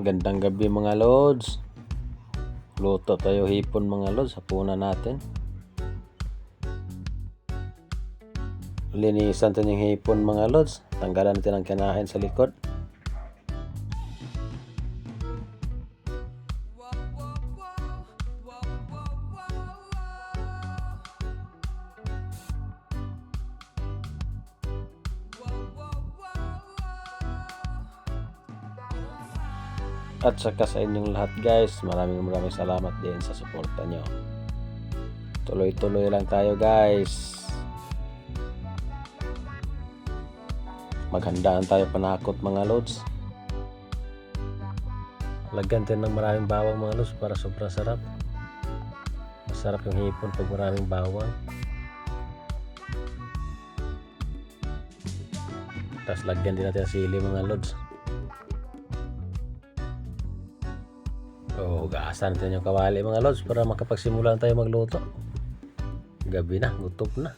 Gandang gabi mga lods. Luto tayo hipon mga lods. Hapunan natin. Linisan natin yung hipon mga lods. Tanggalan natin ang kinain sa likod. At saka sa inyong lahat guys, maraming maraming salamat din sa suporta nyo. Tuloy-tuloy lang tayo guys. Maghandaan tayo panakot mga lods. Lagyan din ng maraming bawang mga lods para sobrang sarap. Masarap yung hipon pag maraming bawang. Tapos lagyan din natin ang sili mga lods. So, gaasan natin yung kawali mga lods para makapagsimula tayo magluto. Gabi na, gutom na.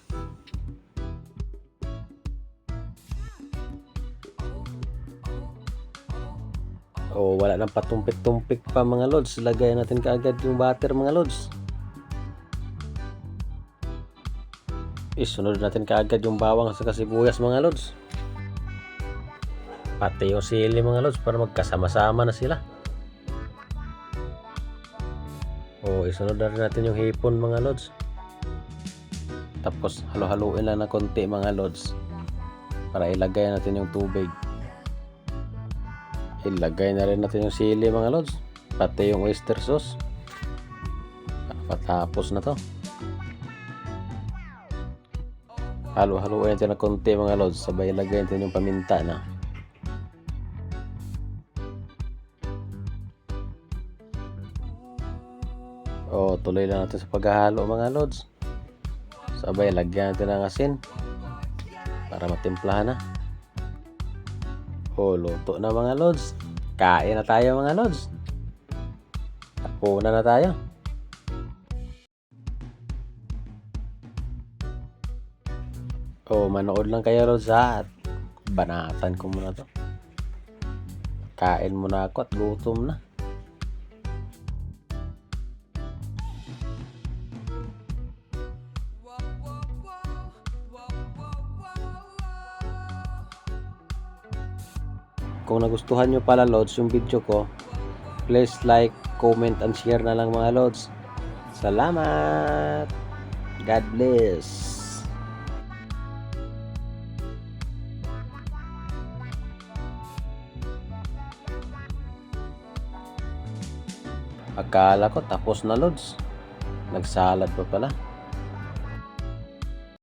Oh, wala nang patumpik-tumpik pa mga lods. Lagay natin kaagad yung butter mga lods. Isunod natin kaagad yung bawang sa sibuyas mga lods. Pati yung sili mga lods para magkasama-sama na sila. O, isunod na rin natin yung hipon mga lods. Tapos halo-haluin lang na konti mga lods. Para ilagay natin yung tubig. Ilagay na rin natin yung sili mga lods. Pati yung oyster sauce. Patapos na to. Halo-haluin natin na konti mga lods. Sabay ilagay natin yung paminta na. O, tuloy lang natin sa paghahalo mga lods. Sabay, lagyan natin ng asin para matimplahan na. O, luto na mga lods. Kain na tayo mga lods. Tapunan na tayo. O, manood lang kayo lods ha. At banatan ko muna to. Kain muna ako at gutom na. Kung nagustuhan nyo pala Lods yung video ko, please like, comment, and share na lang mga Lods. Salamat! God bless! Akala ko tapos na Lods. Nagsalad pa pala.